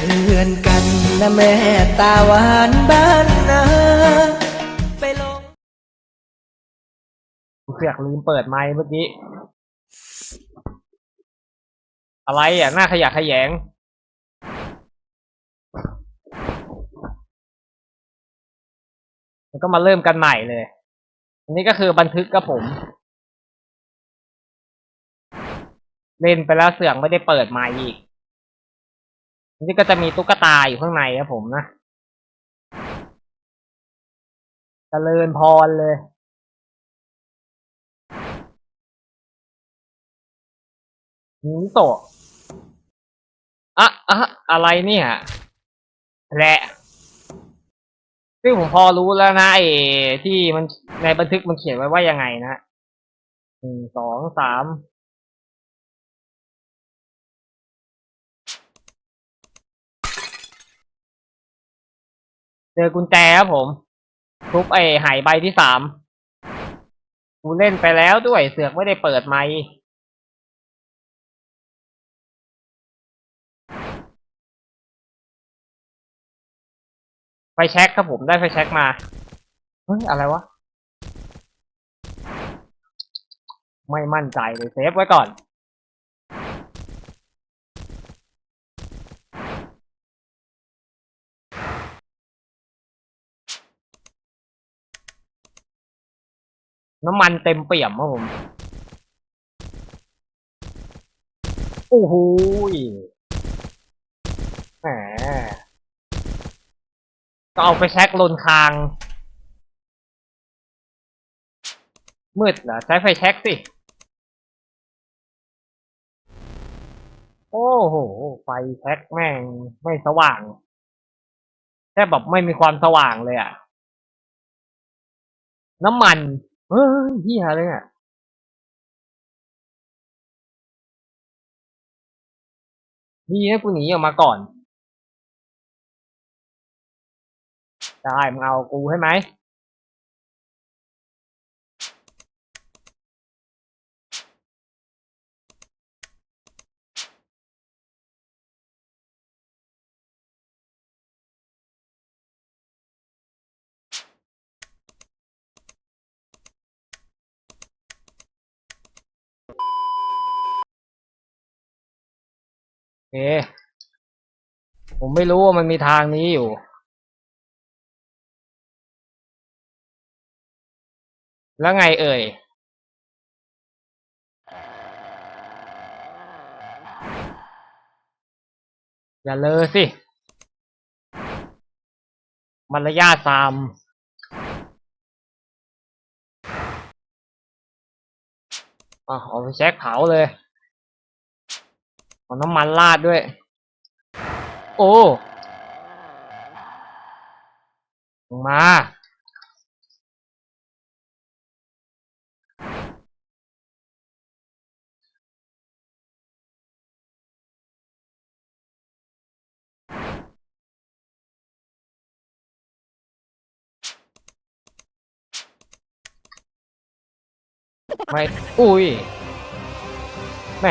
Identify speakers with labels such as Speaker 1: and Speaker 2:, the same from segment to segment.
Speaker 1: เตือนกันนะแม่ตาหวานบ้านนาไปลง
Speaker 2: เสือกลืมเปิดไมค์เมื่อกี้ อะไรอะ หน้าขยะขยง แล้วก็มาเริ่มกันใหม่เลย อันนี้ก็คือบันทึกกับผม เล่นไปแล้วเสือกไม่ได้เปิดไมค์อีก นนี้ก็จะมีตุ๊กตาอยู่ข้างในครับผมนะเจริญพรเลยมิโตะอะอะอะไรเนี่ยแหละซึ่งผมพอรู้แล้วนะไอ้ที่มันในบันทึกมันเขียนไว้ว่ายังไงนะหนึ่งสองสาม เจอกุญแจครับผม ทุบไอ้หายใบที่สามกูเล่นไปแล้วด้วยเสือกไม่ได้เปิดไมค์ไฟแช็กครับผมได้ไฟแช็กมาเฮ้ยอะไรวะ ไม่มั่นใจเลยเซฟไว้ก่อน น้ำมันเต็มเปี่ยมครับผม โอ้โหยแหมก็เอาไปแช็กลนคาง มืดเหรอใช้ไฟแช็กสิ โอ้โห ไฟแช็กแม่งไม่สว่างแค่แบบไม่มีความสว่างเลยอะน้ำมัน เฮ้ยเฮียเลยอะดีนะกูหนีออกมาก่อน ได้มึงเอากูใช่ไหม เค ผมไม่รู้ว่ามันมีทางนี้อยู่ แล้วไงเอ่ย อย่าเลอสิมารยาทตามอะเอาไปแช็คเผาเลย เอาน้ำมันราดด้วย โอ้ลงมาไม่ อุ้ย แหม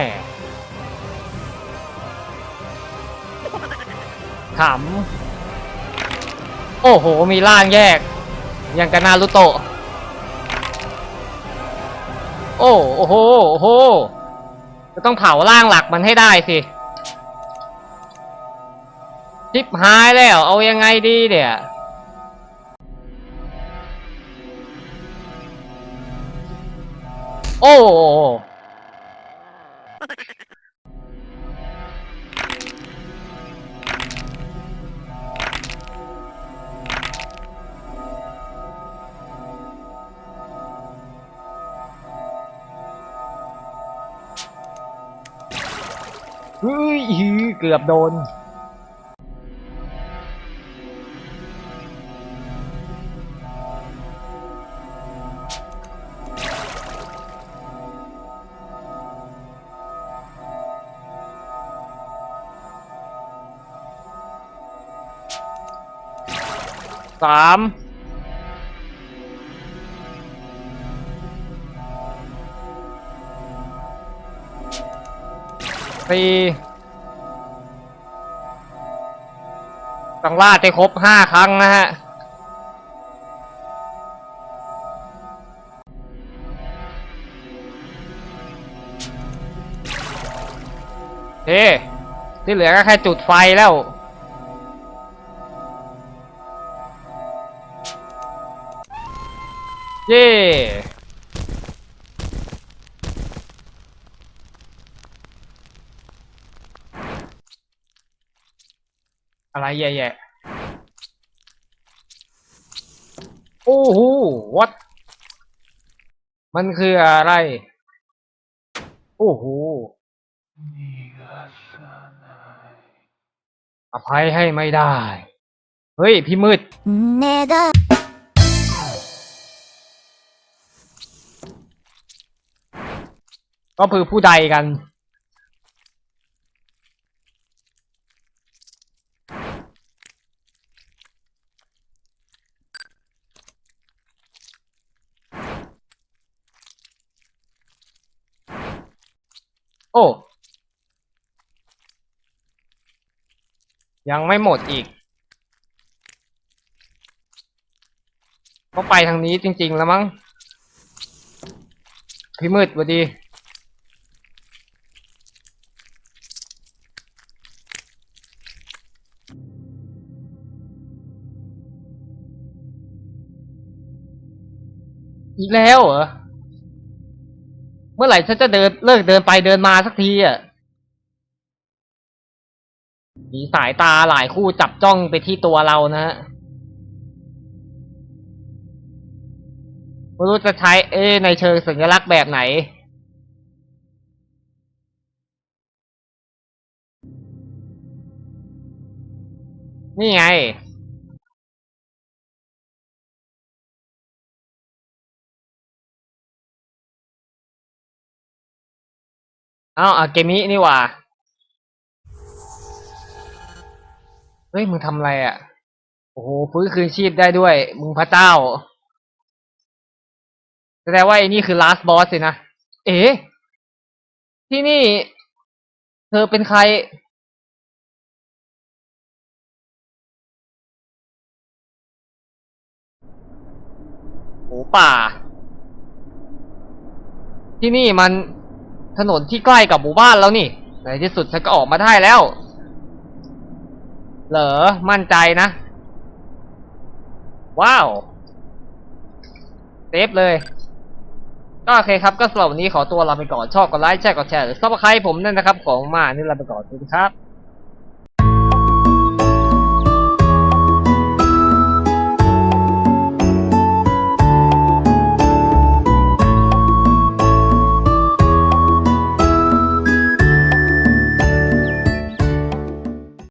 Speaker 2: ขำโอ้โห มีร่างแยกยังกันนารุโตะโอ้โอ้โห โอ้โหจะต้องเผาร่างหลักมันให้ได้สิชิบหายแล้ว เอายังไงดีเนี่ยโอ้ เฮ้ยเกือบโดน สาม สี่ต้องลาดให้ครบห้าครั้งนะฮะเฮ้ที่เหลือก็แค่จุดไฟแล้ว เย่ อะไรแย่ๆโอ้โห what มันคืออะไร โอ้โหอภัยให้ไม่ได้ เฮ้ย พี่มืด
Speaker 3: 願
Speaker 2: ก็คือผู้ใดกัน โอ้ ยังไม่หมดอีก ก็ไปทางนี้จริง ๆ แล้วมั้ง พี่มืดสวัสดี อีกแล้วเหรอ เมื่อไหร่ฉันจะเดินเลิกเดินไปเดินมาสักทีอะ มีสายตาหลายคู่จับจ้องไปที่ตัวเรานะฮะไม่รู้จะใช้ เอ้ในเชิงสัญลักษณ์แบบไหน นี่ไงเอ้าอาเกมินี่ว่า ฮ้ยมึงทำอะไรอะ โอ้โหฟื้นคืนชีพได้ด้วย มึงพระเจ้า แสดงว่าไอ้นี่คือ last boss สินะ เอ๋ที่นี่ เธอเป็นใครโหป่า ที่นี่มันถนนที่ใกล้กับหมู่บ้านแล้วนี่ในที่สุดฉันก็ออกมาได้แล้ว เหรอ มั่นใจนะ ว้าว เซฟเลย ก็โอเคครับ ก็สำหรับวันนี้ขอตัวลาไปก่อน ชอบกดไลค์แชร์กดแชร์หรือซับสไครต์ผมด้วยนะครับ ของมานี่ลาไปก่อนสวัสดีครับ